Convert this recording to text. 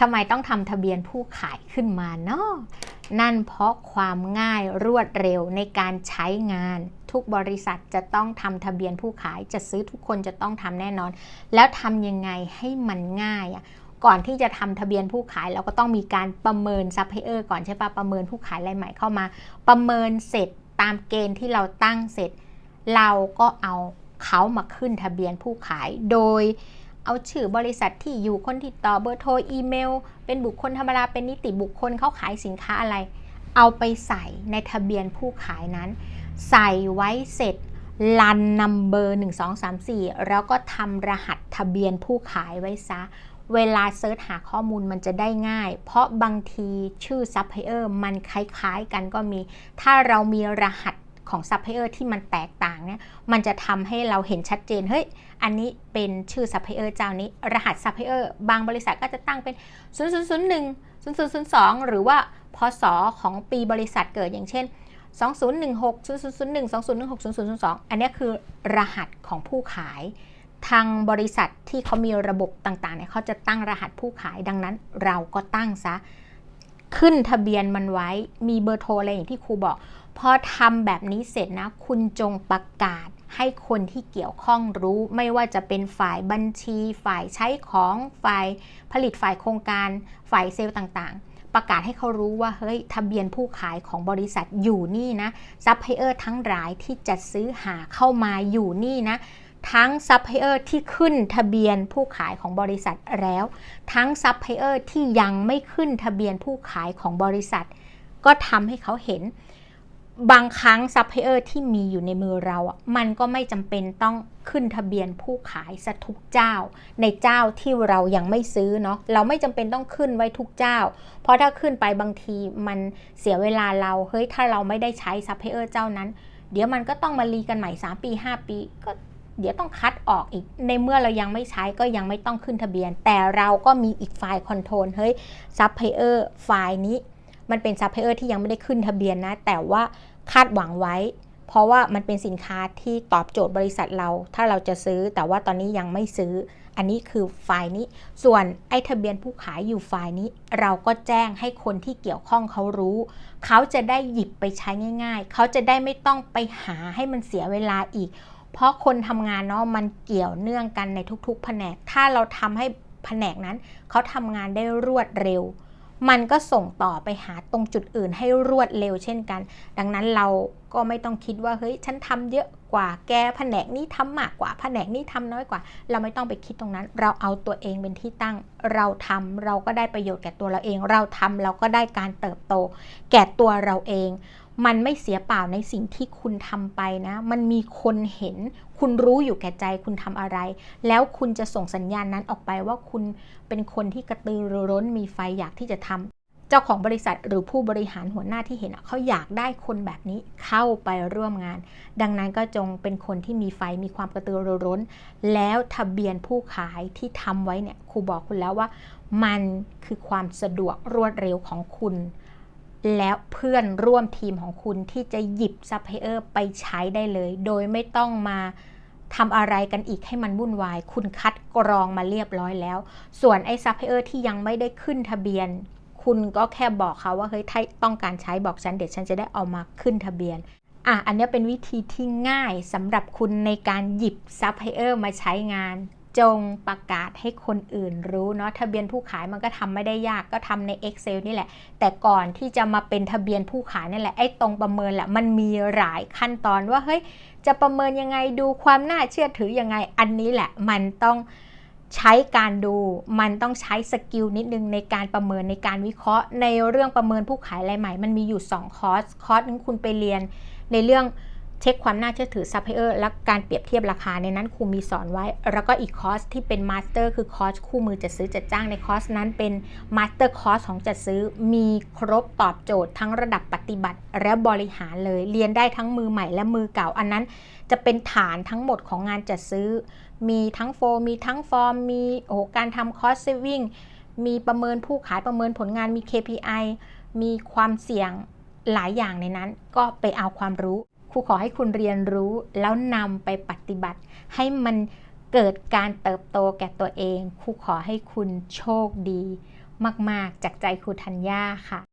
ทำไมต้องทำทะเบียนผู้ขายขึ้นมาเนาะนั่นเพราะความง่ายรวดเร็วในการใช้งาน ทุกบริษัทจะต้องทำทะเบียนผู้ขายจะซื้อทุกคนจะต้องทำแน่นอน แล้วทำยังไงให้มันง่ายอะก่อนที่จะทำทะเบียนผู้ขายเราก็ต้องมีการประเมินซัพพลายเออร์ก่อนใช่ปะประเมินผู้ขายรายใหม่เข้ามา ประเมินเสร็จตามเกณฑ์ที่เราตั้งเสร็จ เราก็เอาเขามาขึ้นทะเบียนผู้ขายโดย เอาชื่อบริษัทที่อยู่คนติดต่อเบอร์โทรอีเมล เป็นบุคคลธรรมดาเป็นนิติบุคคลเขาขายสินค้าอะไร เอาไปใส่ในทะเบียนผู้ขายนั้น ใส่ไว้เสร็จลันนัมเบอร์1 2 3 4 แล้วก็ทำรหัสทะเบียนผู้ขายไว้ซะ เวลาเซิร์ชหาข้อมูลมันจะได้ง่าย เพราะบางทีชื่อซัพพลายเออร์มันคล้ายๆกันก็มี ถ้าเรามีรหัส ของซัพพลายเออร์ที่มันแตกต่างเนี่ยมันจะทำให้เราเห็นชัดเจนเฮ้ยอันนี้เป็นชื่อซัพพลายเออร์เจ้านี้รหัสซัพพลายเออร์บางบริษัทก็จะตั้งเป็น 0001 0002 หรือว่าพศของปีบริษัทเกิดอย่างเช่น 2016 0001 2016 0002 อันนี้คือรหัสของผู้ขาย ทางบริษัทที่เขามีระบบต่างๆเนี่ยเขาจะตั้งรหัสผู้ขายดังนั้นเราก็ตั้งซะขึ้นทะเบียนมันไว้มีเบอร์โทรอะไรอย่างที่ครูบอก พอทำแบบนี้เสร็จนะ คุณจงประกาศให้คนที่เกี่ยวข้องรู้ไม่ว่าจะเป็นฝ่ายบัญชี ฝ่ายใช้ของฝ่ายผลิตฝ่ายโครงการ ฝ่ายเซลล์ต่างๆ ประกาศให้เขารู้ว่าเฮ้ยทะเบียนผู้ขายของบริษัทอยู่นี่นะซัพพลายเออร์ทั้งหลายที่จะซื้อหาเข้ามาอยู่นี่นะทั้งซัพพลายเออร์ที่ขึ้นทะเบียนผู้ขายของบริษัทแล้ว ทั้งซัพพลายเออร์ที่ยังไม่ขึ้นทะเบียนผู้ขายของบริษัท ก็ทำให้เขาเห็น บางครั้งซัพพลายเออร์ที่มีอยู่ในมือเราอะมันก็ไม่จำเป็นต้องขึ้นทะเบียนผู้ขายซะทุกเจ้า ในเจ้าที่เรายังไม่ซื้อเนาะเราไม่จำเป็นต้องขึ้นไว้ทุกเจ้า เพราะถ้าขึ้นไปบางทีมันเสียเวลาเราเฮ้ยถ้าเราไม่ได้ใช้ซัพพลายเออร์เจ้านั้น เดี๋ยวมันก็ต้องมารีกันใหม่ 3 ปี 5 ปีก็เดี๋ยวต้องคัดออกอีก ในเมื่อเรายังไม่ใช้ก็ยังไม่ต้องขึ้นทะเบียน แต่เราก็มีอีกไฟล์คอนโทรลเฮ้ยซัพพลายเออร์ไฟล์นี้ มันเป็นซัพพลายเออร์ที่ยังไม่ได้ขึ้นทะเบียนนะ แต่ว่าคาดหวังไว้ เพราะว่ามันเป็นสินค้าที่ตอบโจทย์บริษัทเรา ถ้าเราจะซื้อ แต่ว่าตอนนี้ยังไม่ซื้อ อันนี้คือไฟล์นี้ ส่วนไอ้ทะเบียนผู้ขายอยู่ไฟล์นี้ เราก็แจ้งให้คนที่เกี่ยวข้องเขารู้ เขาจะได้หยิบไปใช้ง่าย ๆ เขาจะได้ไม่ต้องไปหาให้มันเสียเวลาอีก เพราะคนทำงานเนาะมันเกี่ยวเนื่องกันในทุกๆ แผนก ถ้าเราทำให้แผนกนั้นเขาทำงานได้รวดเร็ว มันก็ส่งต่อไปหาตรงจุดอื่นให้รวดเร็วเช่นกัน ดังนั้นเราก็ไม่ต้องคิดว่าเฮ้ยฉันทำเยอะกว่าแกแผนกนี้ทำมากกว่าแผนกนี้ทำน้อยกว่า เราไม่ต้องไปคิดตรงนั้น เราเอาตัวเองเป็นที่ตั้ง เราทำเราก็ได้ประโยชน์แก่ตัวเราเอง เราทำเราก็ได้การเติบโต แก่ตัวเราเอง มันไม่เสียเปล่าในสิ่งที่คุณทำไปนะ มันมีคนเห็น คุณรู้อยู่แก่ใจคุณทำอะไร แล้วคุณจะส่งสัญญาณนั้นออกไปว่าคุณเป็นคนที่กระตือรือร้นมีไฟอยากที่จะทำเจ้าของบริษัทหรือผู้บริหารหัวหน้าที่เห็นเขาอยากได้คนแบบนี้เข้าไปร่วมงาน ดังนั้นก็จงเป็นคนที่มีไฟมีความกระตือรือร้น แล้วทะเบียนผู้ขายที่ทำไว้เนี่ยครูบอกคุณแล้วว่า มันคือความสะดวกรวดเร็วของคุณ แล้วเพื่อนร่วมทีมของคุณที่จะหยิบซัพพลายเออร์ไปใช้ได้เลย โดยไม่ต้องมาทำอะไรกันอีกให้มันวุ่นวาย คุณคัดกรองมาเรียบร้อยแล้ว ส่วนไอ้ซัพพลายเออร์ที่ยังไม่ได้ขึ้นทะเบียน คุณก็แค่บอกเขาว่าเฮ้ยถ้าต้องการใช้บอกฉันเดี๋ยวฉันจะได้เอามาขึ้นทะเบียนอะอันนี้เป็นวิธีที่ง่ายสำหรับคุณในการหยิบซัพพลายเออร์มาใช้งาน จงประกาศให้คนอื่นรู้เนาะทะเบียนผู้ขายมันก็ทำไม่ได้ยากก็ทำใน Excel นี่แหละ แต่ก่อนที่จะมาเป็นทะเบียนผู้ขายนี่แหละไอ้ตรงประเมินแหละมันมีหลายขั้นตอนว่าเฮ้ยจะประเมินยังไงดูความน่าเชื่อถือยังไงอันนี้แหละ มันต้องใช้การดู มันต้องใช้สกิลนิดนึงในการประเมินในการวิเคราะห์ ในเรื่องประเมินผู้ขายรายใหม่ มันมีอยู่ 2 คอร์ส คอร์สนึงคุณไปเรียนในเรื่อง ช็คความน่าเชื่อถือซัพพลายเออร์และการเปรียบเทียบราคาในนั้นครูมีสอนไว้ แล้วก็อีกคอร์สที่เป็นมาสเตอร์คือคอร์สคู่มือจัดซื้อจัดจ้างในคอร์สนั้นเป็นมาสเตอร์คอร์สของจัดซื้อมีครบตอบโจทย์ทั้งระดับปฏิบัติและบริหารเลยเรียนได้ทั้งมือใหม่และมือเก่าอันนั้น จะเป็นฐานทั้งหมดของงานจัดซื้อ มีทั้งโฟมีทั้งฟอร์ม มีโอ้การทำคอร์สเซวิ่งมีประเมินผู้ขายประเมินผลงานมี KPI มีความเสี่ยงหลายอย่างในนั้นก็ไปเอาความรู้ รูขอให้คุณเรียนรู้แล้วนำไปปฏิบัติ ให้มันเกิดการเติบโตแก่ตัวเองครูขอให้คุณโชคดี มาก ๆ จากใจครูธัญญาค่ะ